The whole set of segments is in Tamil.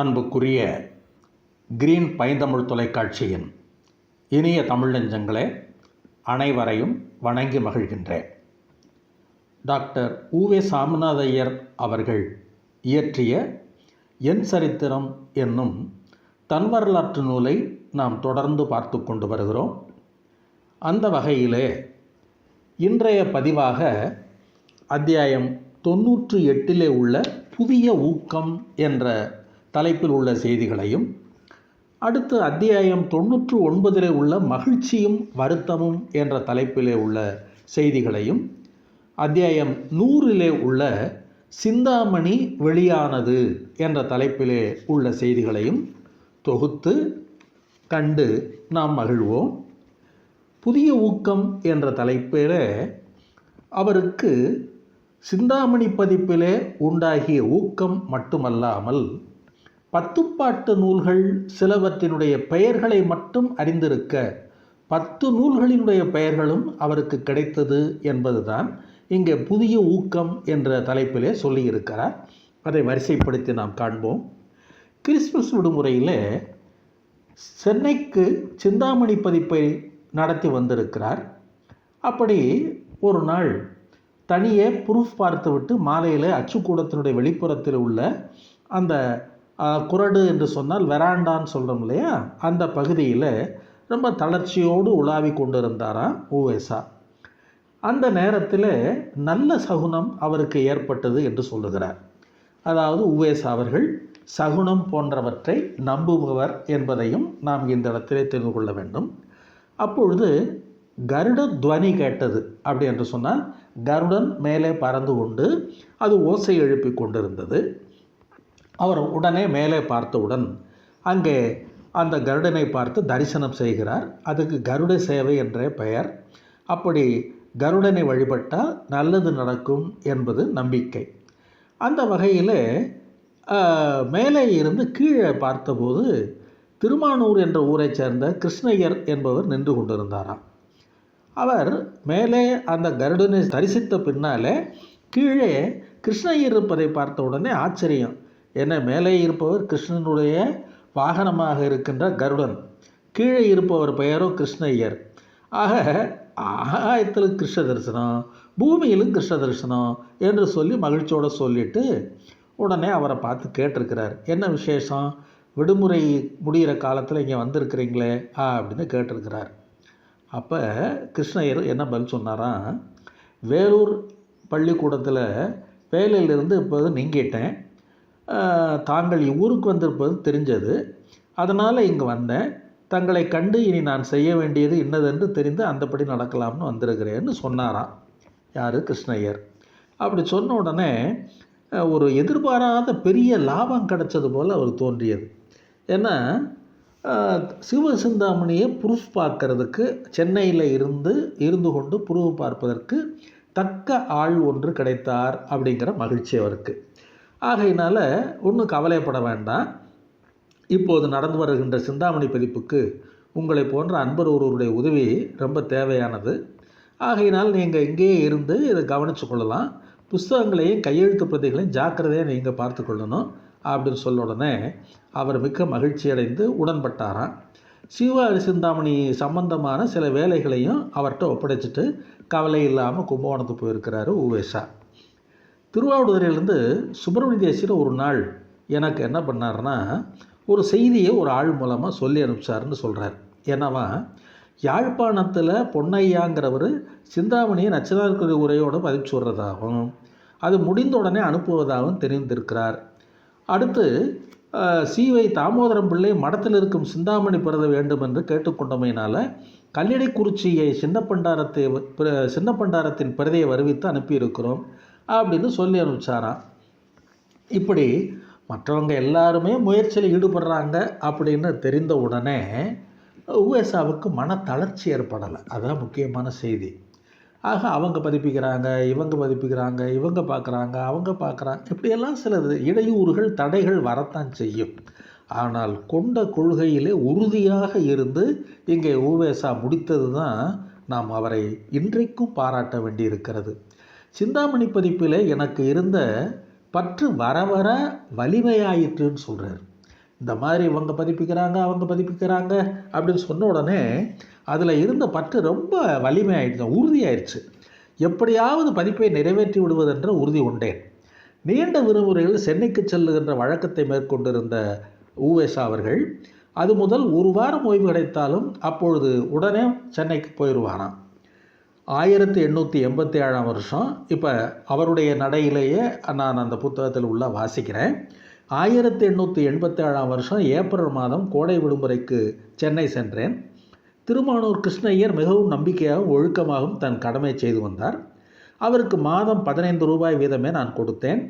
அன்புக்குரிய கிரீன் பைந்தமிழ் தொலைக்காட்சியின் இனிய தமிழ் நெஞ்சங்களே அனைவரையும் வணங்கி மகிழ்கின்றேன். டாக்டர் உவே சாமிநாத ஐயர் அவர்கள் இயற்றிய என் சரித்திரம் என்னும் தன் வரலாற்று நூலை நாம் தொடர்ந்து பார்த்து கொண்டு வருகிறோம். அந்த வகையிலே இன்றைய பதிவாக அத்தியாயம் தொன்னூற்று எட்டிலே உள்ள புதிய ஊக்கம் என்ற தலைப்பில் உள்ள செய்திகளையும் அடுத்து அத்தியாயம் தொன்னூற்று ஒன்பதிலே உள்ள மகிழ்ச்சியும் வருத்தமும் என்ற தலைப்பிலே உள்ள செய்திகளையும் அத்தியாயம் நூறிலே உள்ள சிந்தாமணி வெளியானது என்ற தலைப்பிலே உள்ள செய்திகளையும் தொகுத்து கண்டு நாம் மகிழ்வோம். புதிய ஊக்கம் என்ற தலைப்பிலே அவருக்கு சிந்தாமணி பதிப்பிலே உண்டாகிய ஊக்கம் மட்டுமல்லாமல் பத்துப்பாட்டு நூல்கள் சிலவற்றினுடைய பெயர்களை மட்டும் அறிந்திருக்க பத்து நூல்களினுடைய பெயர்களும் அவருக்கு கிடைத்தது என்பதுதான் இங்கே புதிய ஊக்கம் என்ற தலைப்பிலே சொல்லியிருக்கிறார். அதை வரிசைப்படுத்தி நாம் காண்போம். கிறிஸ்மஸ் விடுமுறையில் சென்னைக்கு சிந்தாமணி பதிப்பை நடத்தி வந்திருக்கிறார். அப்படி ஒரு நாள் தனியே ப்ரூஃப் பார்த்துவிட்டு மாலையில் அச்சுக்கூடத்தினுடைய வெளிப்புறத்தில் உள்ள அந்த குரடு என்று சொன்னால் வெராண்டான்னு சொல்கிறோம் இல்லையா? அந்த பகுதியில் ரொம்ப தளர்ச்சியோடு உலாவி கொண்டிருந்தாராம் ஓஎஸ்ஆ அந்த நேரத்தில் நல்ல சகுனம் அவருக்கு ஏற்பட்டது என்று சொல்லுகிறார். அதாவது உவேஸ் அவர்கள் சகுனம் போன்றவற்றை நம்புபவர் என்பதையும் நாம் இந்த இடத்திலே தெரிந்து கொள்ள வேண்டும். அப்பொழுது கருட துவனி கேட்டது அப்படி என்று சொன்னால் கருடன் மேலே பறந்து கொண்டு அது ஓசை எழுப்பி கொண்டிருந்தது. அவர் உடனே மேலே பார்த்தவுடன் அங்கே அந்த கருடனை பார்த்து தரிசனம் செய்கிறார். அதுக்கு கருட சேவை என்ற பெயர். அப்படி கருடனை வழிபட்டால் நல்லது நடக்கும் என்பது நம்பிக்கை. அந்த வகையில் மேலே இருந்து கீழே பார்த்தபோது திருமானூர் என்ற ஊரைச் சேர்ந்த கிருஷ்ணய்யர் என்பவர் நின்று கொண்டிருந்தாராம். அவர் மேலே அந்த கருடனை தரிசித்த பின்னாலே கீழே கிருஷ்ணய்யர் இருப்பதை பார்த்த உடனே ஆச்சரியம். ஏன்னா மேலே இருப்பவர் கிருஷ்ணனுடைய வாகனமாக இருக்கின்ற கருடன். கீழே இருப்பவர் பெயரும் கிருஷ்ணய்யர். ஆக ஆகாயத்தில் கிருஷ்ண தரிசனம் பூமியிலும் கிருஷ்ண தரிசனம் என்று சொல்லி மகிழ்ச்சியோடு சொல்லிட்டு உடனே அவரை பார்த்து கேட்டிருக்கிறார். என்ன விசேஷம்? விடுமுறை முடிகிற காலத்தில் இங்கே வந்திருக்கிறீங்களே? ஆ அப்படின்னு கேட்டிருக்கிறார். அப்போ கிருஷ்ணயர் என்ன பதில் சொன்னாராம் வேலூர் பள்ளிக்கூடத்தில் வேலையிலிருந்து இப்போது நீங்கிட்டேன். தாங்கள் ஊருக்கு வந்திருப்பது தெரிஞ்சது. அதனால் இங்கே வந்தேன். தங்களை கண்டு இனி நான் செய்ய வேண்டியது இன்னதென்று தெரிந்து அந்தபடி நடக்கலாம்னு வந்திருக்கிறேன்னு சொன்னாராம். யார்? கிருஷ்ணய்யர். அப்படி சொன்ன உடனே ஒரு எதிர்பாராத பெரிய லாபம் கிடைச்சது போல் அவர் தோன்றியது. ஏன்னா சிவசிந்தாமணியை ப்ரூஃப் பார்க்கறதுக்கு சென்னையில் இருந்து இருந்து கொண்டு ப்ரூஃப் பார்ப்பதற்கு தக்க ஆள் ஒன்று கிடைத்தார் அப்படிங்கிற மகிழ்ச்சி அவருக்கு. ஆகையினால் ஒன்றும் கவலைப்பட வேண்டாம். இப்போது நடந்து வருகின்ற சிந்தாமணி பதிப்புக்கு உங்களை போன்ற அன்பர் ஒருவருடைய உதவி ரொம்ப தேவையானது. ஆகையினால் நீங்கள் இங்கேயே இருந்து இதை கவனித்து கொள்ளலாம். புஸ்தகங்களையும் கையெழுத்து பிரதிகளையும் ஜாக்கிரதையாக நீங்கள் பார்த்து கொள்ளணும் அப்படின்னு சொல்ல உடனே அவர் மிக்க மகிழ்ச்சி அடைந்து உடன்பட்டாராம். சிவ சிந்தாமணி சம்பந்தமான சில வேலைகளையும் அவர்கிட்ட ஒப்படைச்சிட்டு கவலை இல்லாமல் கும்பகோணத்துக்கு போயிருக்கிறாரு உவேஷா. திருவாவூரிலிருந்து சுப்பிரமணிய தேசியர் ஒரு நாள் எனக்கு என்ன பண்ணார்னா ஒரு செய்தியை ஒரு ஆள் மூலமாக சொல்லி அனுப்பிச்சாருன்னு சொல்கிறார் ஏன்னாவா யாழ்ப்பாணத்தில் பொன்னையாங்கிறவர் சிந்தாமணியை நச்சனார்குடி உரையோடு பதிவு சொல்கிறதாகவும் அது முடிந்த உடனே அனுப்புவதாகவும் தெரிந்திருக்கிறார். அடுத்து சீவை தாமோதரம் பிள்ளை மடத்தில் இருக்கும் சிந்தாமணி பெறுத வேண்டும் என்று கேட்டுக்கொண்டமையினால் கல்லிடைக்குறிச்சியை சின்ன பண்டாரத்தை சின்ன பண்டாரத்தின் பிரதையை வருவித்து அனுப்பியிருக்கிறோம். அப்படின்னு சொல்லி அனுப்பிச்சாராம். இப்படி மற்றவங்க எல்லாருமே முயற்சியில் ஈடுபடுறாங்க அப்படின்னு தெரிந்த உடனே உஎஸ்ஆவுக்கு மன தளர்ச்சி ஏற்படலை. அதுதான் முக்கியமான செய்தி. ஆக அவங்க பதிப்பிக்கிறாங்க இவங்க பதிப்பிக்கிறாங்க இவங்க பார்க்குறாங்க அவங்க பார்க்குறாங்க இப்படியெல்லாம் சில இடையூறுகள் தடைகள் வரத்தான் செய்யும். ஆனால் கொண்ட கொள்கையிலே உறுதியாக இருந்து இங்கே ஊவேசா முடித்தது தான் நாம் அவரை இன்றைக்கும் பாராட்ட வேண்டியிருக்கிறது. சிந்தாமணி பதிப்பில் எனக்கு இருந்த பற்று வர வர வலிமையாயிற்றுன்னு சொல்கிறார் இந்த மாதிரி இவங்க பதிப்பிக்கிறாங்க அவங்க பதிப்பிக்கிறாங்க அப்படின்னு சொன்ன உடனே அதில் இருந்த பற்று ரொம்ப வலிமையாயிடுச்சு உறுதியாயிடுச்சு எப்படியாவது பதிப்பை நிறைவேற்றி விடுவதென்ற உறுதி உண்டேன். நீண்ட விடுமுறையில் சென்னைக்கு செல்லுகின்ற வழக்கத்தை மேற்கொண்டிருந்த ஊவேசா அவர்கள் அது முதல் ஒரு வாரம் ஓய்வு கிடைத்தாலும் அப்பொழுது உடனே சென்னைக்கு போயிடுவாராம் ஆயிரத்தி எண்ணூற்றி எண்பத்தி ஏழாம் வருஷம். இப்போ அவருடைய நடையிலேயே நான் அந்த புத்தகத்தில் உள்ள வாசிக்கிறேன். ஆயிரத்தி எண்ணூற்றி எண்பத்தி ஏழாம் வருஷம் ஏப்ரல் மாதம் கோடை விடுமுறைக்கு சென்னை சென்றேன். திருமானூர் கிருஷ்ணய்யர் மிகவும் நம்பிக்கையாகவும் ஒழுக்கமாகவும் தன் கடமை செய்து வந்தார். அவருக்கு மாதம் பதினைந்து ரூபாய் வீதமே நான் கொடுத்தேன்.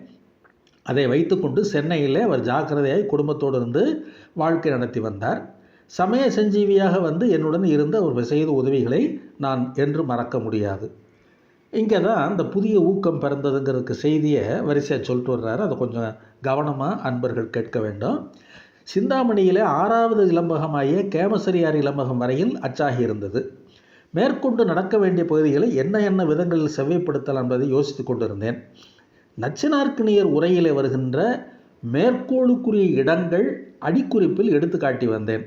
அதை வைத்துக்கொண்டு சென்னையில் அவர் ஜாக்கிரதையாய் குடும்பத்தோடு இருந்து வாழ்க்கை நடத்தி வந்தார். சமய சஞ்சீவியாக வந்து என்னுடன் இருந்த ஒரு செய்த உதவிகளை நான் என்று மறக்க முடியாது. இங்கே தான் அந்த புதிய ஊக்கம் பிறந்ததுங்கிறதுக்கு செய்தியை வரிசையாக சொல்லிட்டு வர்றாரு. அதை கொஞ்சம் கவனமாக அன்பர்கள் கேட்க வேண்டும். சிந்தாமணியிலே ஆறாவது இளம்பகமாகிய கேமசரியார் இளம்பகம் வரையில் அச்சாகி இருந்தது. மேற்கொண்டு நடக்க வேண்டிய பகுதிகளை என்ன என்ன விதங்களில் செவ்வைப்படுத்தலாம் என்பதை யோசித்து கொண்டிருந்தேன். நச்சினார்க்கினியர் உரையிலே வருகின்ற மேற்கோளுக்குரிய இடங்கள் அடிக்குறிப்பில் எடுத்து காட்டி வந்தேன்.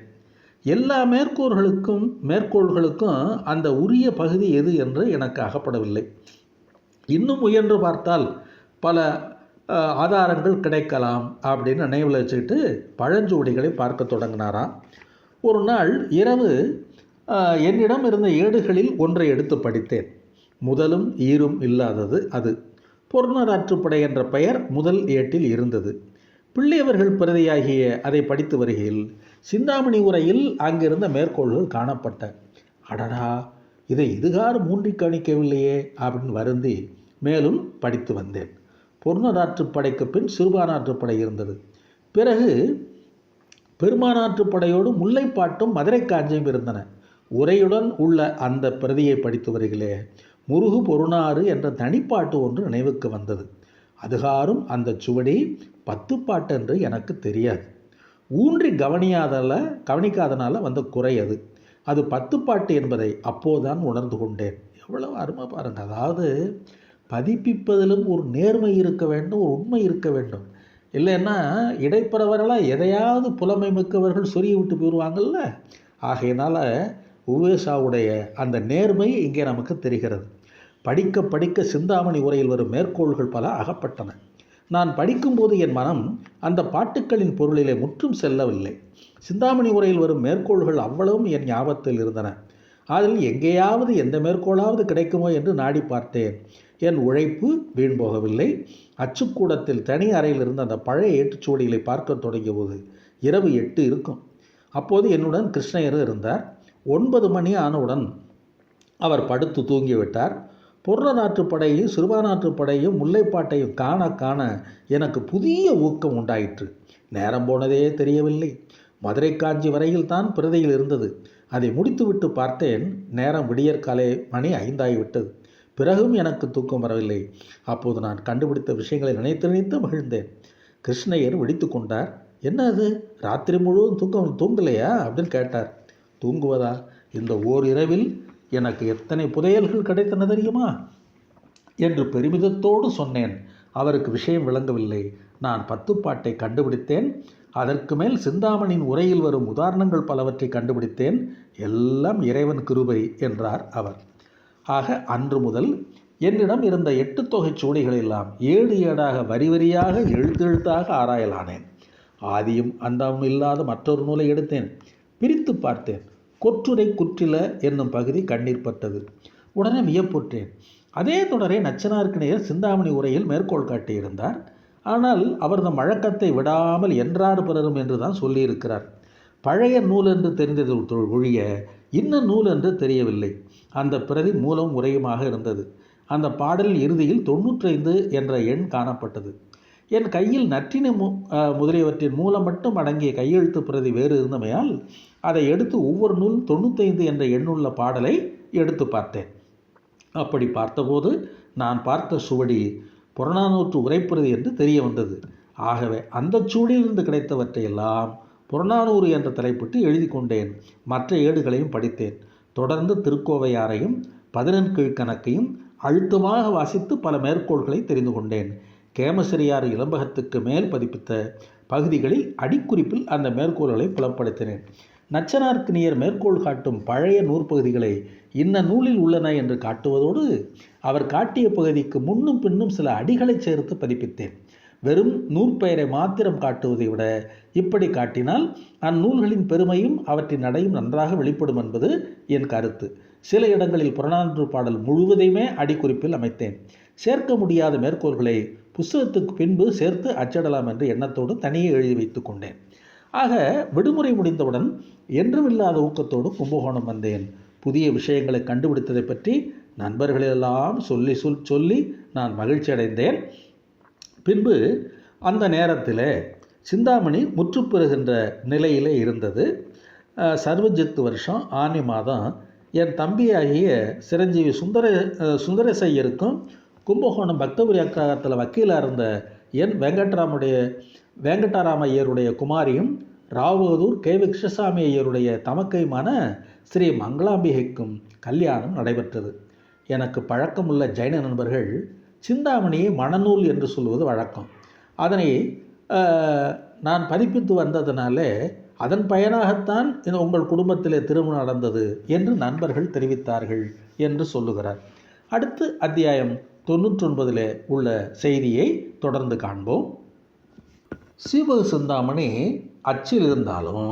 எல்லா மேற்கோள்களுக்கும் மேற்கோள்களுக்கும் அந்த உரிய பகுதி எது என்று எனக்கு அகப்படவில்லை. இன்னும் முயன்று பார்த்தால் பல ஆதாரங்கள் கிடைக்கலாம் அப்படின்னு நினைவில் வச்சுக்கிட்டு பழஞ்சோடிகளை பார்க்க தொடங்கினாராம். ஒரு நாள் இரவு என்னிடம் இருந்த ஏடுகளில் ஒன்றை எடுத்து படித்தேன். முதலும் ஈரும் இல்லாதது அது. பொருணராற்றுப்படை என்ற பெயர் முதல் ஏட்டில் இருந்தது. பிள்ளையவர்கள் பிரதியாகிய அதை படித்து வருகையில் சிந்தாமணி உரையில் அங்கிருந்த மேற்கோள்கள் காணப்பட்ட. அடடா இதை இதுகாறு மூன்றி கணிக்கவில்லையே அப்படின்னு வருந்தி மேலும் படித்து வந்தேன். பொருணராற்றுப்படைக்கு பின் சிறுபானாற்றுப்படை இருந்தது. பிறகு பெருமானாற்றுப்படையோடு முல்லைப்பாட்டும் மதுரை காஞ்சியும் இருந்தன. உரையுடன் உள்ள அந்த பிரதியை படித்து வருகிறே முருகு பொருணாறு என்ற தனிப்பாட்டு ஒன்று நினைவுக்கு வந்தது. அதுகாரும் அந்த சுவடி பத்து பாட்டு என்று எனக்கு தெரியாது. ஊன்றி கவனியாதல கவனிக்காதனால வந்த குறை அது. அது பத்துப்பாட்டு என்பதை அப்போதான் உணர்ந்து கொண்டேன். எவ்வளவு அருமை பாருங்கள் அதாவது பதிப்பிப்பதிலும் ஒரு நேர்மை இருக்க வேண்டும் ஒரு உண்மை இருக்க வேண்டும். இல்லைன்னா இடைப்பறவரெல்லாம் எதையாவது புலமை மிக்கவர்கள் சொரிய விட்டு போயிடுவாங்கல்ல ஆகையினால் உவேசாவுடைய அந்த நேர்மை இங்கே நமக்கு தெரிகிறது. படிக்க படிக்க சிந்தாமணி உரையில் வரும் மேற்கோள்கள் பல அகப்பட்டன. நான் படிக்கும்போது என் மனம் அந்த பாட்டுக்களின் பொருளிலே முற்றும் செல்லவில்லை. சிந்தாமணி உரையில் வரும் மேற்கோள்கள் அவ்வளவும் என் ஞாபகத்தில் இருந்தன. அதில் எங்கேயாவது எந்த மேற்கோளாவது கிடைக்குமோ என்று நாடி பார்த்தேன். என் உழைப்பு வீண் போகவில்லை. அச்சுக்கூடத்தில் தனி அறையில் இருந்த அந்த பழைய ஏட்டுச்சுவடிகளை பார்க்க தொடங்கிய போது இரவு எட்டு இருக்கும். அப்போது என்னுடன் கிருஷ்ணயர் இருந்தார். ஒன்பது மணி ஆனவுடன் அவர் படுத்து தூங்கிவிட்டார். பொருளநாற்றுப்படையும் படையும் முல்லைப்பாட்டையும் காண காண எனக்கு புதிய ஊக்கம் உண்டாயிற்று. நேரம் போனதே தெரியவில்லை. மதுரை காஞ்சி வரையில் தான் பிரதையில் இருந்தது. அதை முடித்துவிட்டு பார்த்தேன். நேரம் விடியற்காலை மணி ஐந்தாகிவிட்டது. பிறகும் எனக்கு தூக்கம் வரவில்லை. அப்போது நான் கண்டுபிடித்த விஷயங்களை நினைத்து நினைத்து மகிழ்ந்தேன். கிருஷ்ணயர் விழித்து கொண்டார். என்ன அது? ராத்திரி முழுவதும் தூக்கம் தூங்கலையா? அப்படின்னு கேட்டார். தூங்குவதா? இந்த ஓர் இரவில் எனக்கு எத்தனை புதையல்கள் கிடைத்தன தெரியுமா? என்று பெருமிதத்தோடு சொன்னேன். அவருக்கு விஷயம் விளங்கவில்லை. நான் பத்துப்பாட்டை கண்டுபிடித்தேன். அதற்கு மேல் சிந்தாமணியின் உரையில் வரும் உதாரணங்கள் பலவற்றை கண்டுபிடித்தேன். எல்லாம் இறைவன் கிருபை என்றார் அவர். ஆக அன்று முதல் என்னிடம் இருந்த எட்டு தொகை சூடிகள் எல்லாம் ஏடு ஏடாக வரி வரியாக எழுத்தெழுத்தாக ஆராயலானேன். ஆதியும் அந்தமும் இல்லாத மற்றொரு நூலை எடுத்தேன். பிரித்து பார்த்தேன். கொற்றுரை குற்றில என்னும் பகுதி கண்ணீர் பட்டது. உடனே வியப்புற்றேன் அதே தொடரை நச்சனார்க்கிணையர் சிந்தாமணி உரையில் மேற்கோள் காட்டியிருந்தார். ஆனால் அவரது வழக்கத்தை விடாமல் என்றார் பிறரும் என்று தான் சொல்லியிருக்கிறார். பழைய நூல் என்று தெரிந்தது ஒழிய இன்னும் நூல் என்று தெரியவில்லை. அந்த பிரதி மூலம் உரையுமாக இருந்தது. அந்த பாடலில் இறுதியில் தொண்ணூற்றைந்து என்ற எண் காணப்பட்டது. என் கையில் நற்றினை மு முதலியவற்றின் மூலம் மட்டும் அடங்கிய கையெழுத்து பிரதி வேறு இருந்தமையால் அதை எடுத்து ஒவ்வொரு நூல் தொண்ணூத்தைந்து என்ற எண்ணுள்ள பாடலை எடுத்து பார்த்தேன். அப்படி பார்த்தபோது நான் பார்த்த சுவடி புறநானூற்று உரைப்புறது என்று தெரிய வந்தது. ஆகவே அந்த சூடிலிருந்து கிடைத்தவற்றையெல்லாம் புறநானூறு என்ற தலைப்பிட்டு எழுதி கொண்டேன். மற்ற ஏடுகளையும் படித்தேன். தொடர்ந்து திருக்கோவையாரையும் பதினெண்கீழ் கணக்கையும் அழுத்தமாக வாசித்து பல மேற்கோள்களை தெரிந்து கொண்டேன். கேமசரியார் இளம்பகத்துக்கு மேல் பதிப்பித்த பகுதிகளில் அடிக்குறிப்பில் அந்த மேற்கோள்களை புலப்படுத்தினேன். நச்சனார்க்குனியர் மேற்கோள் காட்டும் பழைய நூற்பகுதிகளை இன்ன நூலில் உள்ளன என்று காட்டுவதோடு அவர் காட்டிய பகுதிக்கு முன்னும் பின்னும் சில அடிகளை சேர்த்து பதிப்பித்தேன். வெறும் நூற்பெயரை மாத்திரம் காட்டுவதை விட இப்படி காட்டினால் அந்நூல்களின் பெருமையும் அவற்றின் நடையும் நன்றாக வெளிப்படும் என்பது என் கருத்து. சில இடங்களில் புறநானூறு பாடல் முழுவதையுமே அடிக்குறிப்பில் அமைத்தேன். சேர்க்க முடியாத மேற்கோள்களை புஸ்தகத்துக்கு பின்பு சேர்த்து அச்சிடலாம் என்ற எண்ணத்தோடு தனியே எழுதி வைத்து கொண்டேன். ஆக விடுமுறை முடிந்தவுடன் என்றும் இல்லாத ஊக்கத்தோடு கும்பகோணம் வந்தேன். புதிய விஷயங்களை கண்டுபிடித்ததை பற்றி நண்பர்களெல்லாம் சொல்லி சொல் சொல்லி நான் மகிழ்ச்சி அடைந்தேன் பின்பு அந்த நேரத்தில் சிந்தாமணி முற்றுப்பெறுகின்ற நிலையிலே இருந்தது. சர்வஜித் சர்வஜித்து வருஷம் ஆனி மாதம் என் தம்பியாகிய சிரஞ்சீவி சுந்தர சுந்தரசையருக்கும் கும்பகோணம் பக்தபுரி அக்கிரகத்தில் வக்கீலாக இருந்த என் வெங்கட்ராமுடைய வெங்கட்டாராம ஐயருடைய குமாரியும் ராவதூர் கே. விக்ஷசாமி கிருஷ்ணசாமி ஐயருடைய தமக்கையுமான ஸ்ரீ மங்களாம்பிகைக்கும் கல்யாணம் நடைபெற்றது. எனக்கு பழக்கமுள்ள ஜைன நண்பர்கள் சிந்தாமணியை மணநூல் என்று சொல்வது வழக்கம். அதனை நான் பதிப்பித்து வந்ததினாலே அதன் பயனாகத்தான் இந்த உங்கள் குடும்பத்திலே திருமணம் நடந்தது என்று நண்பர்கள் தெரிவித்தார்கள் என்று சொல்லுகிறார். அடுத்து அத்தியாயம் தொண்ணூற்றொன்பதில் உள்ள செய்தியை தொடர்ந்து காண்போம். சீவக சிந்தாமணி அச்சில் இருந்தாலும்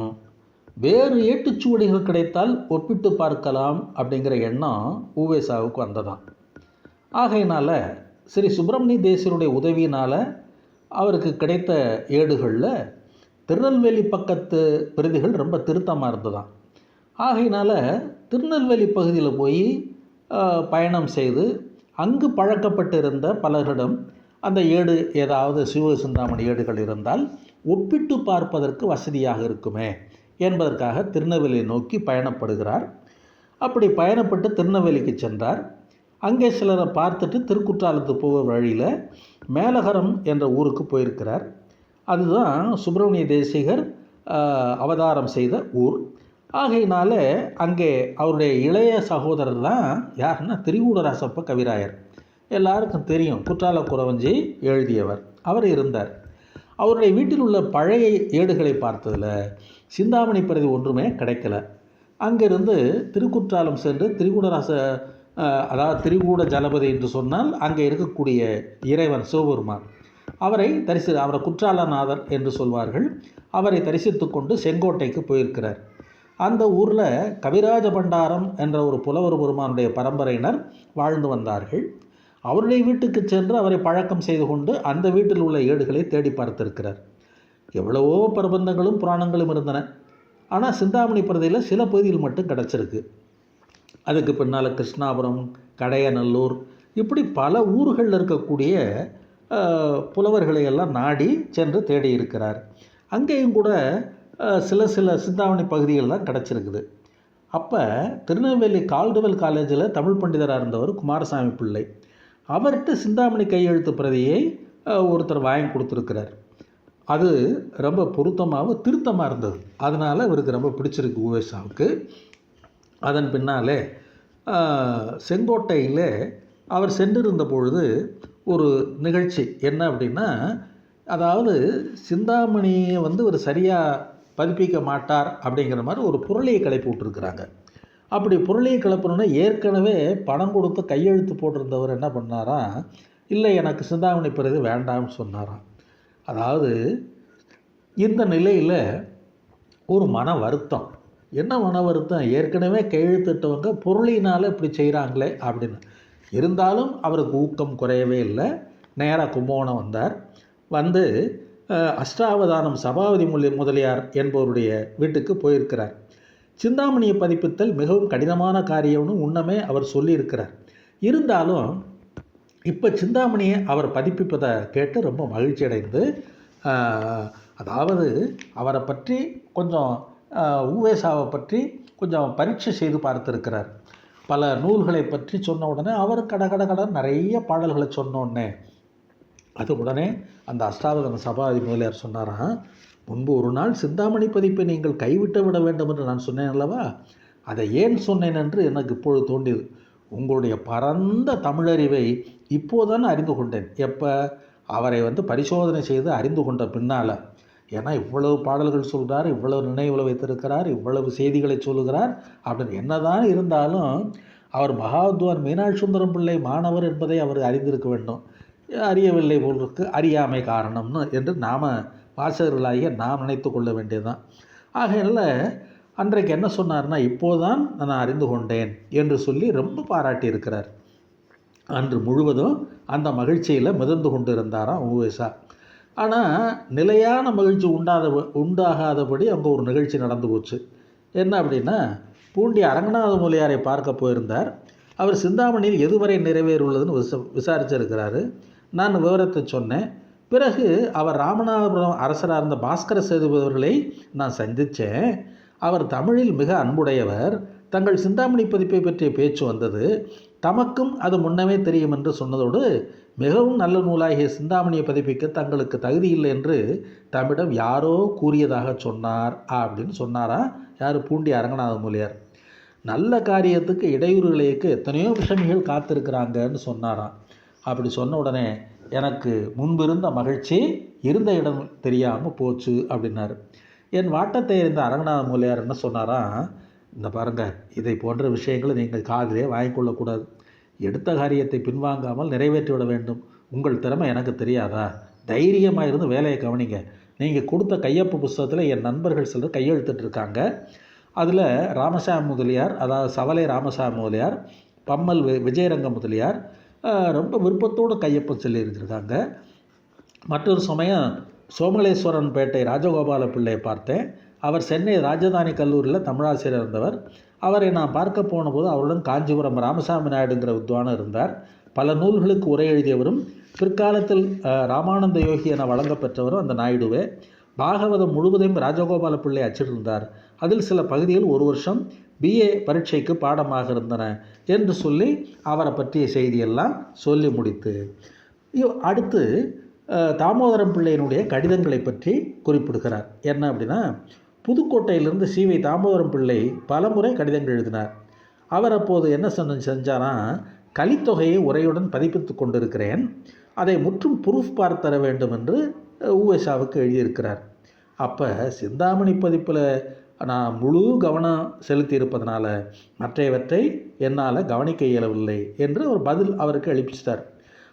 வேறு ஏட்டுச்சுவடிகள் கிடைத்தால் ஒப்பிட்டு பார்க்கலாம் அப்படிங்கிற எண்ணம் ஊவேசாவுக்கு வந்ததாம். ஆகையினால ஸ்ரீ சுப்பிரமணிய தேசியருடைய உதவியினால் அவருக்கு கிடைத்த ஏடுகளில் திருநெல்வேலி பக்கத்து பிரதிகள் ரொம்ப திருத்தமாக இருந்ததாம். ஆகையினால திருநெல்வேலி பகுதியில் போய் பயணம் செய்து அங்கு பழக்கப்பட்டிருந்த பலரிடம் அந்த ஏடு ஏதாவது சிவ சிந்தாமணி ஏடுகள் இருந்தால் ஒப்பிட்டு பார்ப்பதற்கு வசதியாக இருக்குமே என்பதற்காக திருநெல்வேலியை நோக்கி பயணப்படுகிறார். அப்படி பயணப்பட்டு திருநெல்வேலிக்கு சென்றார். அங்கே சிலரை பார்த்துட்டு திருக்குற்றாலத்து போக வழியில் மேலகரம் என்ற ஊருக்கு போயிருக்கிறார். அதுதான் சுப்பிரமணிய தேசிகர் அவதாரம் செய்த ஊர். ஆகையினால அங்கே அவருடைய இளைய சகோதரர் தான் யாருன்னா திரிகூடராசப்ப கவிராயர். எல்லாருக்கும் தெரியும். குற்றால குறவஞ்சி எழுதியவர். அவர் இருந்தார். அவருடைய வீட்டில் உள்ள பழைய ஏடுகளை பார்த்ததில் சிந்தாமணி பிரதி ஒன்றுமே கிடைக்கல. அங்கிருந்து திருக்குற்றாலம் சென்று திரிகூடராச அதாவது திரிகூட ஜலபதி என்று சொன்னால் அங்கே இருக்கக்கூடிய இறைவன் சிவபெருமான். அவரை தரிசி அவரை குற்றாலநாதர் என்று சொல்வார்கள். அவரை தரிசித்து கொண்டு செங்கோட்டைக்கு போயிருக்கிறார். அந்த ஊரில் கவிராஜ பண்டாரம் என்ற ஒரு புலவர் பெருமானுடைய பரம்பரையினர் வாழ்ந்து வந்தார்கள். அவருடைய வீட்டுக்கு சென்று அவரை பழக்கம் செய்து கொண்டு அந்த வீட்டில் உள்ள ஏடுகளை தேடி பார்த்திருக்கிறார். எவ்வளவோ பிரபந்தங்களும் புராணங்களும் இருந்தன. ஆனால் சிந்தாமணி பிரதியில் சில பகுதியில் மட்டும் கிடச்சிருக்கு. அதுக்கு பின்னால் கிருஷ்ணாபுரம் கடையநல்லூர் இப்படி பல ஊர்களில் இருக்கக்கூடிய புலவர்களை எல்லாம் நாடி சென்று தேடி இருக்கிறார். அங்கேயும் கூட சில சில சிந்தாமணி பகுதிகள் தான் கிடச்சிருக்குது. அப்போ திருநெல்வேலி கால்டுவெல் காலேஜில் தமிழ் பண்டிதராக இருந்தவர் குமாரசாமி பிள்ளை. அவர்கிட்ட சிந்தாமணி கையெழுத்து பிரதியை ஒருத்தர் வாங்கி கொடுத்துருக்கிறார். அது ரொம்ப பொருத்தமாகவும் திருத்தமாக இருந்தது. அதனால் இவருக்கு ரொம்ப பிடிச்சிருக்கு உவேசாவுக்கு அதன் பின்னாலே செங்கோட்டையில் அவர் சென்றிருந்த பொழுது ஒரு நிகழ்ச்சி. என்ன அப்படின்னா அதாவது சிந்தாமணியை வந்து ஒரு சரியாக பதிப்பிக்க மாட்டார் அப்படிங்கிற மாதிரி ஒரு புரளியை கிளப்பி விட்டுருக்குறாங்க அப்படி பொருளையும் கிளப்பணும்னா ஏற்கனவே பணம் கொடுத்து கையெழுத்து போட்டிருந்தவர் என்ன பண்ணாராம் இல்லை எனக்கு சிந்தாமணி பிறகு வேண்டாம்னு சொன்னாராம் அதாவது இந்த நிலையில் ஒரு மன வருத்தம். என்ன மன வருத்தம்? ஏற்கனவே கையெழுத்திட்டவங்க பொருளினால் இப்படி செய்கிறாங்களே அப்படின்னு. இருந்தாலும் அவருக்கு ஊக்கம் குறையவே இல்லை. நேராக கும்பகோணம் வந்தார். வந்து அஷ்டாவதானம் சபாபதி முதலியார் என்பவருடைய வீட்டுக்கு போயிருக்கிறார். சிந்தாமணியை பதிப்பித்தல் மிகவும் கடினமான காரியம்னு முன்னமே அவர் சொல்லியிருக்கிறார். இருந்தாலும் இப்போ சிந்தாமணியை அவர் பதிப்பிப்பதை கேட்டு ரொம்ப மகிழ்ச்சி அடைந்து அதாவது அவரை பற்றி கொஞ்சம் ஆஹ், ஊவேசாவை பற்றி கொஞ்சம் பரீட்சை செய்து பார்த்துருக்கிறார். பல நூல்களை பற்றி சொன்ன உடனே அவர் கட கட கட நிறைய பாடல்களை சொன்னோடனே அது உடனே அந்த அஷ்டாவதன சபாதி முதலியார் சொன்னாராம் முன்பு ஒரு நாள் சிந்தாமணி பதிப்பை நீங்கள் கைவிட்டு விட வேண்டும் என்று நான் சொன்னேன் அல்லவா? அதை ஏன் சொன்னேன் என்று எனக்கு இப்பொழுது தோன்றியது. உங்களுடைய பரந்த தமிழறிவை இப்போதான் அறிந்து கொண்டேன். எப்போ? அவரை வந்து பரிசோதனை செய்து அறிந்து கொண்ட பின்னால். ஏன்னா இவ்வளவு பாடல்கள் சொல்கிறார் இவ்வளவு நினைவில் வைத்திருக்கிறார் இவ்வளவு செய்திகளை சொல்லுகிறார். அப்படின்னு என்னதான் இருந்தாலும் அவர் மகாத்வார் மீனாட்சி சுந்தரம் பிள்ளை மாணவர் என்பதை அவர் அறிந்திருக்க வேண்டும். அறியவில்லை போலிருக்கு அறியாமை காரணம்னு என்று நாம் வாசகர்களாகிய நாம் நினைத்து கொள்ள வேண்டியதுதான். ஆகையில் அன்றைக்கு என்ன சொன்னார்னா இப்போதான் நான் அறிந்து கொண்டேன் என்று சொல்லி ரொம்ப பாராட்டியிருக்கிறார். அன்று முழுவதும் அந்த மகிழ்ச்சியில் மிதந்து கொண்டு இருந்தாராம் உவேசா. ஆனால் நிலையான மகிழ்ச்சி உண்டாத உண்டாகாதபடி அங்கே ஒரு நிகழ்ச்சி நடந்து போச்சு. என்ன அப்படின்னா பூண்டி அரங்கநாத முலையாரை பார்க்க போயிருந்தார். அவர் சிந்தாமணியில் எதுவரை நிறைவேறுள்ளதுன்னு விச விசாரிச்சிருக்கிறாரு. நான் விவரத்தை சொன்னேன். பிறகு அவர் ராமநாதபுரம் அரசராக இருந்த பாஸ்கர சேதுபவர்களை நான் சந்தித்தேன். அவர் தமிழில் மிக அன்புடையவர். தங்கள் சிந்தாமணி பதிப்பை பற்றிய பேச்சு வந்தது. தமக்கும் அது முன்னமே தெரியும் என்று சொன்னதோடு மிகவும் நல்ல நூலாகிய சிந்தாமணியை பதிப்பிக்க தங்களுக்கு தகுதி இல்லை என்று தம்மிடம் யாரோ கூறியதாக சொன்னார் அப்படின்னு சொன்னாரா? யார்? பூண்டி அரங்கநாத மூலியார். நல்ல காரியத்துக்கு இடையூறுகளுக்கு எத்தனையோ விஷமிகள் காத்திருக்கிறாங்கன்னு சொன்னாராம். அப்படி சொன்ன உடனே எனக்கு முன்பிருந்த மகிழ்ச்சி இருந்த இடம் தெரியாமல் போச்சு அப்படின்னாரு. என் வாட்டத்தை இருந்த அரங்கநாத மூலியார் என்ன சொன்னாராம் இந்த பாருங்க இதை போன்ற விஷயங்களை நீங்கள் காதிலே வாங்கிக்கொள்ளக்கூடாது எடுத்த காரியத்தை பின்வாங்காமல் நிறைவேற்றி விட வேண்டும். உங்கள் திறமை எனக்கு தெரியாதா? தைரியமாக இருந்து வேலையை கவனிங்க. நீங்கள் கொடுத்த கையொப்பு புஸ்தகத்தில் என் நண்பர்கள் சிலர் கையெழுத்திட்டு இருக்காங்க. அதில் ராமசாமி முதலியார் அதாவது சவலை ராமசாமி முதலியார் பம்மல் வி விஜயரங்க முதலியார் ரொம்ப விருப்பத்தோடு கையொப்பம் சொல்லியிருந்திருக்காங்க மற்றொரு சமயம் சோமலேஸ்வரன் பேட்டை ராஜகோபால பிள்ளையை பார்த்தேன். அவர் சென்னை ராஜதானி கல்லூரியில் தமிழாசிரியர் இருந்தவர். அவரை நான் பார்க்க போனபோது அவருடன் காஞ்சிபுரம் ராமசாமி நாயுடுங்கிற வித்வானம் இருந்தார். பல நூல்களுக்கு உரை எழுதியவரும் பிற்காலத்தில் ராமானந்த யோகி என வழங்கப்பெற்றவரும் அந்த நாயுடுவே. பாகவதம் முழுவதையும் ராஜகோபால பிள்ளை அச்சிட்டிருந்தார். அதில் சில பகுதிகள் ஒரு வருஷம் பிஏ பரீட்சைக்கு பாடமாக இருந்தன என்று சொல்லி அவரை பற்றிய செய்தியெல்லாம் சொல்லி முடித்து அடுத்து தாமோதரம் பிள்ளையினுடைய கடிதங்களை பற்றி குறிப்பிடுகிறார். என்ன அப்படின்னா புதுக்கோட்டையிலிருந்து சிவை தாமோதரம் பிள்ளை பலமுறை கடிதங்கள் எழுதினார். அவர் அப்போது என்ன சொன்ன செஞ்சாரா கலித்தொகையை உரையுடன் பதிப்பித்து கொண்டிருக்கிறேன். அதை முற்றும் ப்ரூஃப் பார்த்தர வேண்டும் என்று ஊஎஸ்ஆவுக்கு எழுதியிருக்கிறார். அப்போ சிந்தாமணி பதிப்பில் நான் முழு கவனம் செலுத்தி இருப்பதனால மற்றையவற்றை என்னால் கவனிக்க இயலவில்லை என்று ஒரு பதில் அவருக்கு அளிப்பிச்சிட்டார்.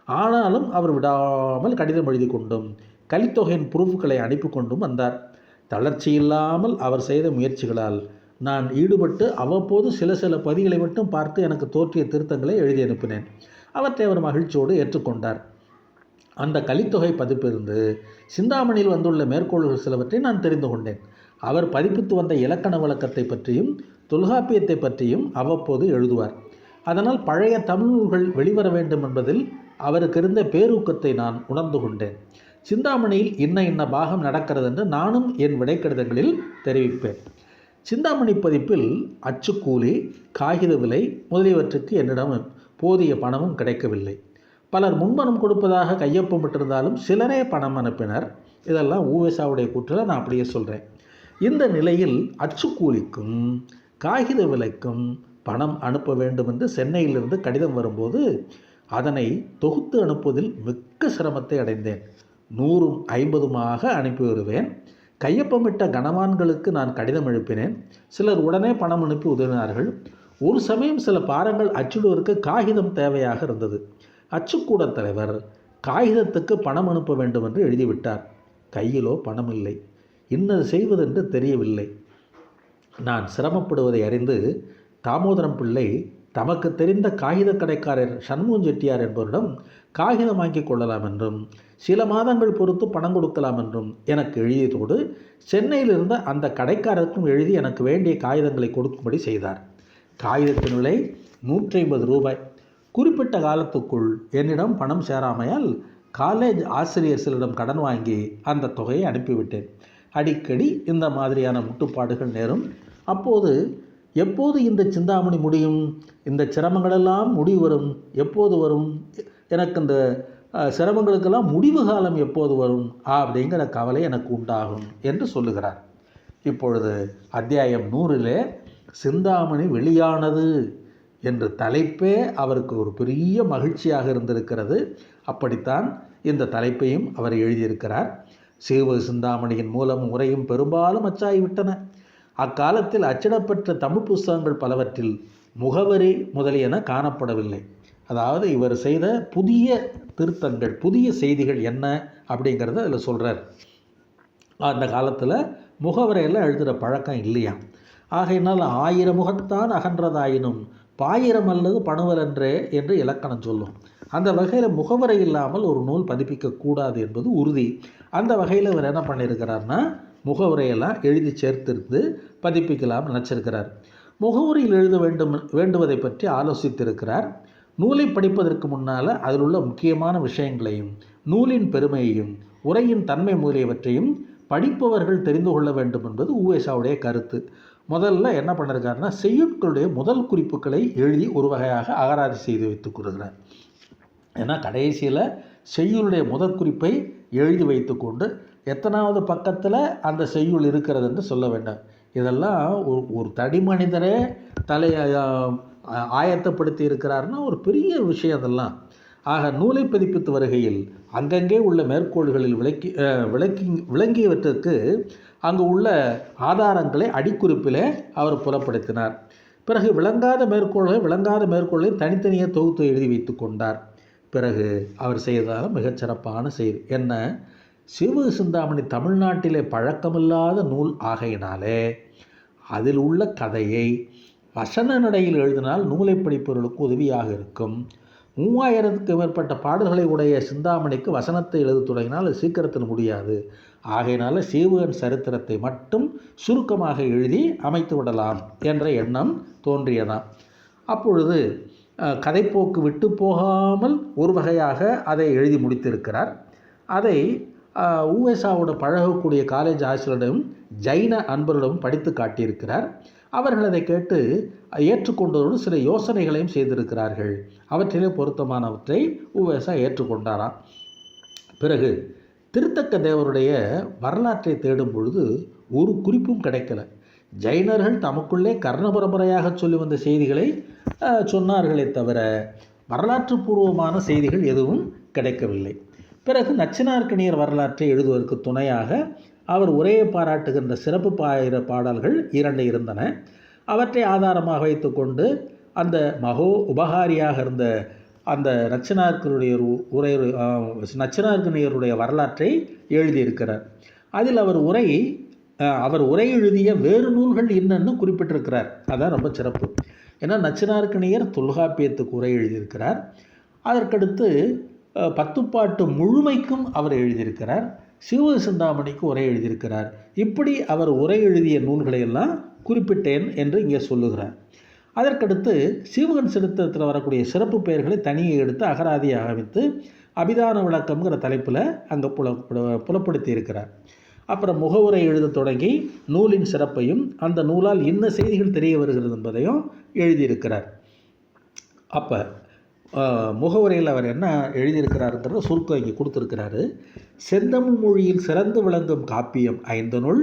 ஆனாலும் அவர் விடாமல் கடிதம் எழுதி கொண்டும் கலித்தொகையின் புரூஃப்களை அனுப்பி கொண்டும் வந்தார். தளர்ச்சி இல்லாமல் அவர் செய்த முயற்சிகளால் நான் ஈடுபட்டு அவ்வப்போது சில சில பதிகளை மட்டும் பார்த்து எனக்கு தோற்றிய திருத்தங்களை எழுதி அனுப்பினேன். அவற்றை அவர் மகிழ்ச்சியோடு ஏற்றுக்கொண்டார். அந்த கலித்தொகை பதிப்பிலிருந்து சிந்தாமணியில் வந்துள்ள மேற்கோள்கள் சிலவற்றை நான் தெரிந்து கொண்டேன். அவர் பதிப்பித்து வந்த இலக்கண விளக்கத்தை பற்றியும் தொல்காப்பியத்தை பற்றியும் அவ்வப்போது எழுதுவார். அதனால் பழைய தமிழ் நூல்கள் வெளிவர வேண்டும் என்பதில் அவருக்கு இருந்த பேரூக்கத்தை நான் உணர்ந்து கொண்டேன். சிந்தாமணியில் இன்ன இன்ன பாகம் நடக்கிறது என்று நானும் என் விடைக்கடிதங்களில் தெரிவிப்பேன். சிந்தாமணி பதிப்பில் அச்சுக்கூலி காகித விலை முதலியவற்றுக்கு என்னிடம் போதிய பணமும் கிடைக்கவில்லை. பலர் முன்பணம் கொடுப்பதாக கையொப்பமிட்டிருந்தாலும் சிலரே பணம் அனுப்பினர். இதெல்லாம் ஊவேசாவுடைய கூற்றில் நான் அப்படியே சொல்கிறேன் இந்த நிலையில் அச்சுக்கூலிக்கும் காகித விலைக்கும் பணம் அனுப்ப வேண்டும் என்று சென்னையிலிருந்து கடிதம் வரும்போது அதனை தொகுத்து அனுப்புவதில் மிக்க சிரமத்தை அடைந்தேன். நூறும் ஐம்பதுமாக அனுப்பி வருவேன். கையொப்பமிட்ட கனவான்களுக்கு நான் கடிதம் எழுப்பினேன். சிலர் உடனே பணம் அனுப்பி உதவினார்கள். ஒரு சமயம் சில பாரங்கள் அச்சிடுவதற்கு காகிதம் தேவையாக இருந்தது. அச்சுக்கூட தலைவர் காகிதத்துக்கு பணம் அனுப்ப வேண்டும் என்று எழுதிவிட்டார். கையிலோ பணம் இல்லை இன்னது செய்வதென்று தெரியவில்லை. நான் சிரமப்படுவதை அறிந்து தாமோதரம் பிள்ளை தமக்கு தெரிந்த காகித கடைக்காரர் சண்முகம் செட்டியார் என்பவரிடம் காகிதம் வாங்கி கொள்ளலாம் என்றும் சில மாதங்கள் பொறுத்து பணம் கொடுக்கலாம் என்றும் எனக்கு எழுதியதோடு சென்னையில் இருந்த அந்த கடைக்காரருக்கும் எழுதி எனக்கு வேண்டிய காகிதங்களை கொடுக்கும்படி செய்தார். காகிதத்தின் விலை நூற்றி ஐம்பது ரூபாய். குறிப்பிட்ட காலத்துக்குள் என்னிடம் பணம் சேராமையால் காலேஜ் ஆசிரியர் சிலரிடம் கடன் வாங்கி அந்த தொகையை அனுப்பிவிட்டேன். அடிக்கடி இந்த மாதிரியான முட்டுப்பாடுகள் நேரும். அப்போது எப்போது இந்த சிந்தாமணி முடியும்? இந்த சிரமங்களெல்லாம் முடிவு வரும் எப்போது வரும்? எனக்கு இந்த சிரமங்களுக்கெல்லாம் முடிவு காலம் எப்போது வரும்? அப்படிங்கிற கவலை எனக்கு உண்டாகும் என்று சொல்லுகிறார். இப்பொழுது அத்தியாயம் நூறிலே சிந்தாமணி வெளியானது என்று தலைப்பே அவருக்கு ஒரு பெரிய மகிழ்ச்சியாக இருந்திருக்கிறது. அப்படித்தான் இந்த தலைப்பையும் அவர் எழுதியிருக்கிறார். சீவ சிந்தாமணியின் மூலம் உரையும் பெரும்பாலும் அச்சாகிவிட்டன அக்காலத்தில் அச்சிடப்பெற்ற தமிழ் புஸ்தகங்கள் பலவற்றில் முகவரி முதலியன காணப்படவில்லை. அதாவது இவர் செய்த புதிய திருத்தங்கள் புதிய செய்திகள் என்ன அப்படிங்கிறத அதில் சொல்கிறார் அந்த காலத்தில் முகவரையெல்லாம் எழுதுகிற பழக்கம் இல்லையா? ஆகையினால் ஆயிரம் முகத்தான் அகன்றதாயினும் பாயிரம் அல்லது பணுவலன்றே என்று இலக்கணம் சொல்லும். அந்த வகையில் முகவரை இல்லாமல் ஒரு நூல் பதிப்பிக்கக்கூடாது என்பது உறுதி. அந்த வகையில் இவர் என்ன பண்ணியிருக்கிறார்னா முகவுரையெல்லாம் எழுதி சேர்த்திருந்து பதிப்பிக்கலாம் நினச்சிருக்கிறார். முகவுரையில் எழுத வேண்டும் வேண்டுவதை பற்றி ஆலோசித்திருக்கிறார். நூலை படிப்பதற்கு முன்னால் அதில் உள்ள முக்கியமான விஷயங்களையும் நூலின் பெருமையையும் உரையின் தன்மை முதலியவற்றையும் படிப்பவர்கள் தெரிந்து கொள்ள வேண்டும் என்பது ஊவேசாவுடைய கருத்து. முதல்ல என்ன பண்ணிருக்காருன்னா செய்யுட்களுடைய முதல் குறிப்புகளை எழுதி ஒரு வகையாக அகராதி செய்து வைத்துக் கொள்கிறார். ஏன்னா கடைசியில் செய்யுளுடைய முதற்குறிப்பை எழுதி வைத்துக்கொண்டு எத்தனாவது பக்கத்தில் அந்த செய்யுள் இருக்கிறது என்று சொல்ல வேண்டும். இதெல்லாம் ஒரு ஒரு தனி மனிதரே தலை ஆயத்தப்படுத்தி இருக்கிறாருன்னா ஒரு பெரிய விஷயம் அதெல்லாம். ஆக நூலை பதிப்பித்து வருகையில் அங்கங்கே உள்ள மேற்கோள்களில் விளக்கி விளக்கி விளங்கியவற்றுக்கு அங்கு உள்ள ஆதாரங்களை அடிக்குறிப்பிலே அவர் புலப்படுத்தினார் பிறகு விளங்காத மேற்கோள்களை விளங்காத மேற்கோள்களை தனித்தனியே தொகுத்து எழுதி வைத்து கொண்டார். பிறகு அவர் செய்ததால் மிகச்சிறப்பான செய்தி. என்ன? சிவ சிந்தாமணி தமிழ்நாட்டிலே பழக்கமில்லாத நூல் ஆகையினாலே அதில் உள்ள கதையை வசன நடையில் எழுதினால் நூலை படிப்பவர்களுக்கு உதவியாக இருக்கும். மூவாயிரத்துக்கு மேற்பட்ட பாடல்களை உடைய சிந்தாமணிக்கு வசனத்தை எழுத தொடங்கினால் அது சீக்கிரத்தில் முடியாது. ஆகையினால சீவகன் சரித்திரத்தை மட்டும் சுருக்கமாக எழுதி அமைத்து விடலாம் என்ற எண்ணம் தோன்றியதாம். அப்பொழுது கதைப்போக்கு விட்டு போகாமல் ஒரு வகையாக அதை எழுதி முடித்திருக்கிறார். அதை ஊஎஸ்ஆவோட பழகக்கூடிய காலேஜ் ஆசிரியரிடம் ஜைன அன்பரிடம் படித்து காட்டியிருக்கிறார். அவர்கள் அதை கேட்டு ஏற்றுக்கொண்டதோடு சில யோசனைகளையும் செய்திருக்கிறார்கள். அவற்றிலே பொருத்தமானவற்றை உவேசா ஏற்றுக்கொண்டாராம். பிறகு திருத்தக்க தேவருடைய வரலாற்றை தேடும் பொழுது ஒரு குறிப்பும் கிடைக்கல. ஜைனர்கள் தமக்குள்ளே கர்ண பரம்பரையாக சொல்லி வந்த செய்திகளை சொன்னார்களே தவிர வரலாற்று பூர்வமான செய்திகள் எதுவும் கிடைக்கவில்லை. பிறகு நச்சினார்கணியர் வரலாற்றை எழுதுவதற்கு துணையாக அவர் உரையை பாராட்டுகின்ற சிறப்பு பாயிர பாடல்கள் இரண்டு இருந்தன. அவற்றை ஆதாரமாக வைத்துக்கொண்டு அந்த மகோ உபகாரியாக இருந்த அந்த நச்சினார்கனுடைய உரை நச்சினார்கனியருடைய வரலாற்றை எழுதியிருக்கிறார். அதில் அவர் உரை அவர் உரை எழுதிய வேறு நூல்கள் என்னன்னு குறிப்பிட்டிருக்கிறார். அதான் ரொம்ப சிறப்பு. ஏன்னா நச்சினார்க்கணியர் தொல்காப்பியத்துக்கு உரை எழுதியிருக்கிறார். அதற்கடுத்து பத்துப்பாட்டு முழுமைக்கும் அவர் எழுதியிருக்கிறார். சிவ சிந்தாமணிக்கு உரை எழுதியிருக்கிறார். இப்படி அவர் உரை எழுதிய நூல்களை எல்லாம் குறிப்பிட்டேன் என்று இங்கே சொல்லுகிறார். அதற்கடுத்து சீவகன் சரித்திரத்தில் வரக்கூடிய சிறப்பு பெயர்களை தனியை எடுத்து அகராதியாக அமைத்து அபிதான விளக்கம்ங்கிற தலைப்பில் அங்கே புல புலப்படுத்தி இருக்கிறார் அப்புறம் முகவுரை எழுத தொடங்கி நூலின் சிறப்பையும் அந்த நூலால் என்ன செய்திகள் தெரிய வருகிறது என்பதையும் எழுதியிருக்கிறார். அப்போ முகவுரையில் அவர் என்ன எழுதியிருக்கிறாருங்கிறத சுருக்கம் இங்கே கொடுத்துருக்கிறாரு. செந்தமிழ் மொழியில் சிறந்து விளங்கும் காப்பியம் ஐந்தனுள்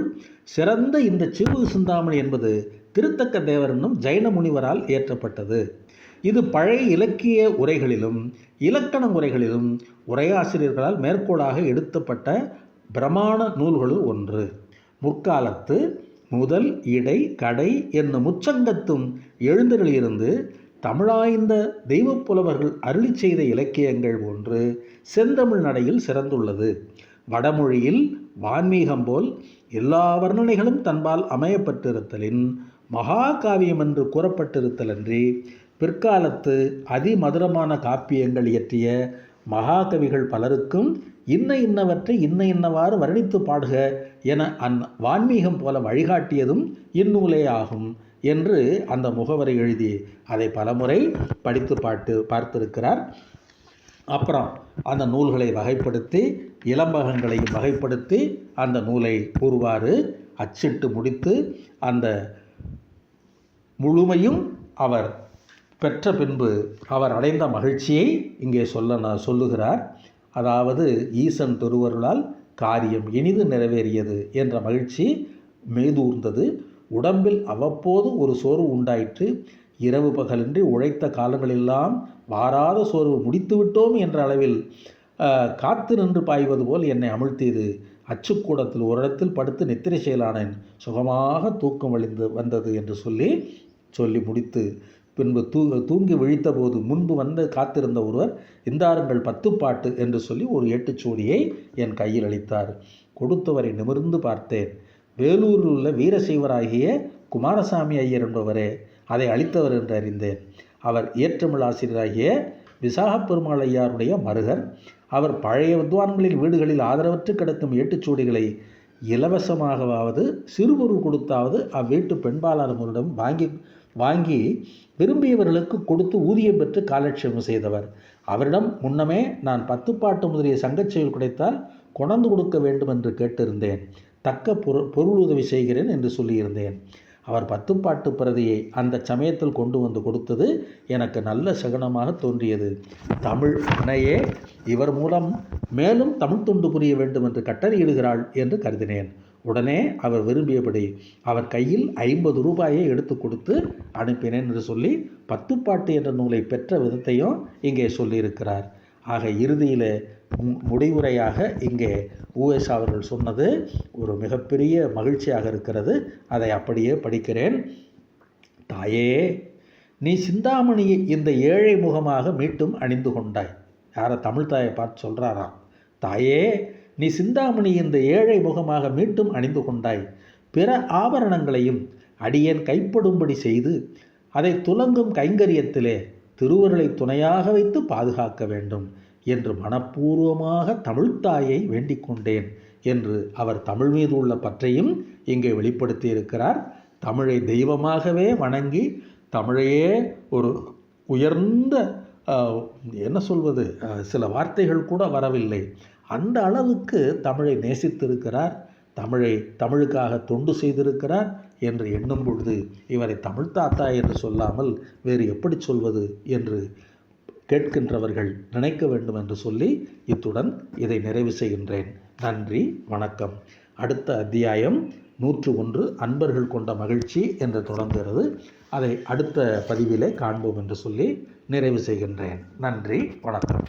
சிறந்த இந்த சிறு சிந்தாமணி என்பது திருத்தக்க தேவர் என்னும் ஜைன முனிவரால் இயற்றப்பட்டது. இது பழைய இலக்கிய உரைகளிலும் இலக்கண உரைகளிலும் உரையாசிரியர்களால் மேற்கோளாக எடுத்தப்பட்ட பிரமாண நூல்களுள் ஒன்று. முற்காலத்து முதல் இடை கடை என்னும் முச்சங்கத்தும் எழுந்தர்களிலிருந்து தமிழாய்ந்த தெய்வப்புலவர்கள் அருளி செய்த இலக்கியங்கள் ஒன்று செந்தமிழ் நடையில் சிறந்துள்ளது. வடமொழியில் வான்மீகம் போல் எல்லா வர்ணனைகளும் தன்பால் அமையப்பட்டிருத்தலின் மகாகாவியம் என்று கூறப்பட்டிருத்தலன்றி பிற்காலத்து அதிமதுரமான காப்பியங்கள் இயற்றிய மகாகவிகள் பலருக்கும் இன்ன இன்னவற்றை இன்ன இன்னவாறு வர்ணித்து பாடுக என அந் வான்மீகம் போல வழிகாட்டியதும் இந்நூலே ஆகும் என்று அந்த முகவரை எழுதி அதை பலமுறை படித்து பாட்டு பார்த்திருக்கிறார். அப்புறம் அந்த நூல்களை வகைப்படுத்தி இளம்பகங்களையும் வகைப்படுத்தி அந்த நூலை கூறுவார் அச்சிட்டு முடித்து அந்த முழுமையும் அவர் பெற்ற பின்பு அவர் அடைந்த மகிழ்ச்சியை இங்கே சொல்ல சொல்லுகிறார். அதாவது ஈசன் திருவருளால் காரியம் இனிது நிறைவேறியது என்ற மகிழ்ச்சி மெய்தூர்ந்தது. உடம்பில் அவ்வப்போது ஒரு சோர்வு உண்டாயிற்று. இரவு பகலின்றி உழைத்த காலங்களெல்லாம் வாராத சோர்வு முடித்துவிட்டோம் என்ற அளவில் காத்து நின்று பாய்வது போல் என்னை அமிழ்த்தியது. அச்சுக்கூடத்தில் ஒரு இடத்தில் படுத்து நித்திரை செயலானேன். சுகமாக தூக்கம் வழிந்து வந்தது என்று சொல்லி சொல்லி முடித்து பின்பு தூ தூங்கி விழித்தபோது முன்பு வந்து காத்திருந்த ஒருவர் இந்தாருங்கள் பத்து பாட்டு என்று சொல்லி ஒரு ஏட்டுச்சூடியை என் கையில் அளித்தார். கொடுத்தவரை நிமிர்ந்து பார்த்தேன். வேலூரில் உள்ள வீரசைவராகிய குமாரசாமி ஐயர் என்பவரே அதை அளித்தவர் என்று அறிந்தேன். அவர் இயற்றமிழ் ஆசிரியராகிய விசாக பெருமாள் ஐயாருடைய மருகர். அவர் பழைய வித்வான்களின் வீடுகளில் ஆதரவற்று கிடக்கும் ஏட்டுச்சூடிகளை இலவசமாகவாவது சிறுபொருள் கொடுத்தாவது அவ்வீட்டு பெண்பாளர்களிடம் வாங்கி வாங்கி விரும்பியவர்களுக்கு கொடுத்து ஊதியம் பெற்று காலட்சேபம் செய்தவர். அவரிடம் முன்னமே நான் பத்துப்பாட்டு முதலிய சங்கச் செயல் கிடைத்தால் கொணர்ந்து கொடுக்க வேண்டும் என்று கேட்டிருந்தேன். தக்க பொருள் பொருள் உதவி செய்கிறேன் என்று சொல்லியிருந்தேன். அவர் பத்துப்பாட்டு பிரதியை அந்த சமயத்தில் கொண்டு வந்து கொடுத்தது எனக்கு நல்ல சகனமாக தோன்றியது. தமிழ் அணையே இவர் மூலம் மேலும் தமிழ் தொண்டு புரிய வேண்டும் என்று கட்டளையிடுகிறாள் என்று கருதினேன். உடனே அவர் விரும்பியபடி அவர் கையில் ஐம்பது ரூபாயை எடுத்து கொடுத்து அனுப்பினேன் என்று சொல்லி பத்துப்பாட்டு என்ற நூலை பெற்ற விதத்தையும் இங்கே சொல்லியிருக்கிறார். ஆக இறுதியில் முடிவுரையாக இங்கே ஊஎஸ் அவர்கள் சொன்னது ஒரு மிகப்பெரிய மகிழ்ச்சியாக இருக்கிறது. அதை அப்படியே படிக்கிறேன். தாயே நீ சிந்தாமணியை இந்த ஏழை முகமாக மீட்டும் அணிந்து கொண்டாய். யாரை தமிழ் தாயை பார்த்து சொல்கிறாராம் தாயே நீ சிந்தாமணி இந்த ஏழை முகமாக மீட்டும் அணிந்து கொண்டாய். பிற ஆபரணங்களையும் அடியேன் கைப்படும்படி செய்து அதை துலங்கும் கைங்கரியத்திலே திருவருளை துணையாக வைத்து பாதுகாக்க வேண்டும் என்று மனப்பூர்வமாக தமிழ்த்தாயை வேண்டிக் கொண்டேன் என்று அவர் தமிழ் மீது உள்ள பற்றையும் இங்கே வெளிப்படுத்தி இருக்கிறார் தமிழை தெய்வமாகவே வணங்கி தமிழையே ஒரு உயர்ந்த என்ன சொல்வது சில வார்த்தைகள் கூட வரவில்லை. அந்த அளவுக்கு தமிழை நேசித்திருக்கிறார் தமிழை தமிழுக்காக தொண்டு செய்திருக்கிறார் என்று எண்ணும் பொழுது இவரை தமிழ் தாத்தா என்று சொல்லாமல் வேறு எப்படி சொல்வது என்று கேட்கின்றவர்கள் நினைக்க வேண்டும் என்று சொல்லி இத்துடன் இதை நிறைவு செய்கின்றேன். நன்றி வணக்கம். அடுத்த அத்தியாயம் நூற்று ஒன்று அன்பர்கள் கொண்ட மகிழ்ச்சி என்று தொடங்குகிறது. அதை அடுத்த பதிவிலே காண்போம் என்று சொல்லி நிறைவு செய்கின்றேன். நன்றி வணக்கம்.